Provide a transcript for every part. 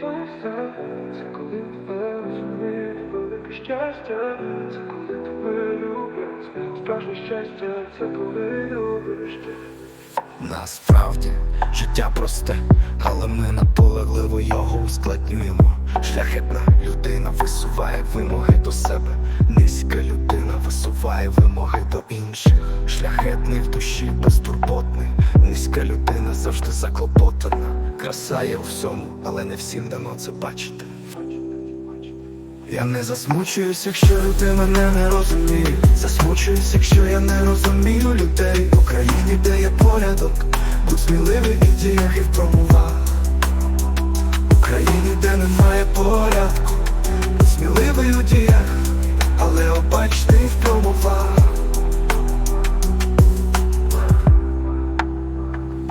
щастя, це коли тебе розуміють, велике щастя, це коли тебе люблять, справжнє щастя, це коли любиш. Насправді життя просте, але ми наполегливо його ускладнюємо. Шляхетна людина висуває вимоги до себе. Низька людина висуває вимоги до інших. Шляхетний в душі безтурботний. Низька людина завжди заклопотана. Краса є у всьому, але не всім дано це бачити. Я не засмучуюсь, якщо люди мене не розуміють Засмучуюсь, якщо я не розумію людей В Україні, де є порядок, будь сміливий і діях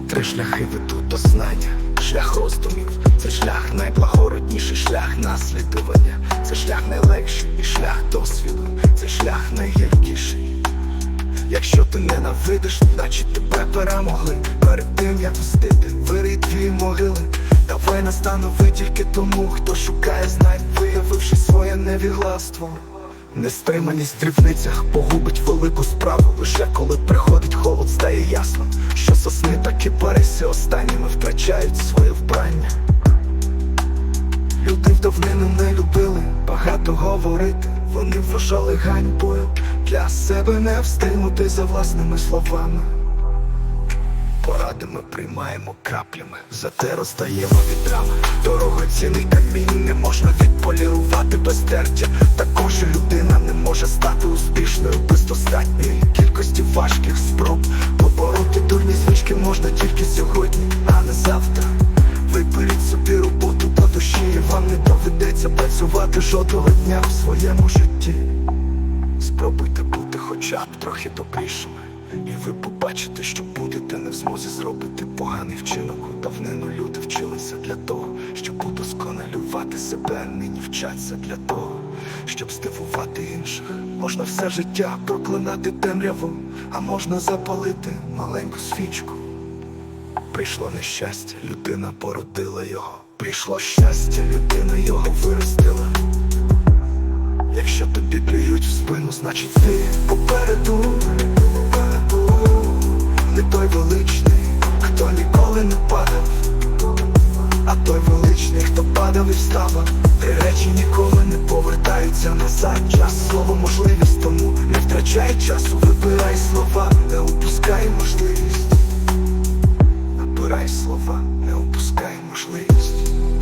Три шляхи ведуть до знання, шлях роздумів, це шлях найблагородніший шлях наслідування, це шлях найлегший і шлях досвіду, це шлях найгіркіший. Якщо ти ненавидиш, значить тебе перемогли. Перед тим як пустити, вирий дві могили. Давай настанови тільки тому, хто шукає знай, виявивши своє невігластво. Нестриманість в дрібницях погубить велику справу Лише коли приходить холод, стає ясно, що та останніми втрачають своє вбрання. Люди в давнину не любили багато говорити, вони вважали ганьбою для себе не встигнути за власними словами. Поради ми приймаємо краплями, зате роздаємо вітрами. Дорогоцінний камінь не можна відполірувати без тертя. Також людина не може стати успішною працювати жодного дня в своєму житті. Спробуйте бути хоча б трохи добрішими, і ви побачите, що будете не в змозі зробити поганий вчинок. Давнину люди вчилися для того, щоб удосконалювати себе, нині вчаться для того, щоб здивувати інших. Можна все життя проклинати темряву, а можна запалити маленьку свічку. Прийшло нещастя, людина породила його. Прийшло щастя, людина його виростила. Якщо тобі плюють в спину, значить ти попереду, попереду Не той величний, хто ніколи не падав, а той величний, хто падав і вставав Ті речі ніколи не повертаються назад. Час слово можливість, тому не втрачай часу, вибирай слова, не упускай можливість Підбирай слова, не опускай можливість.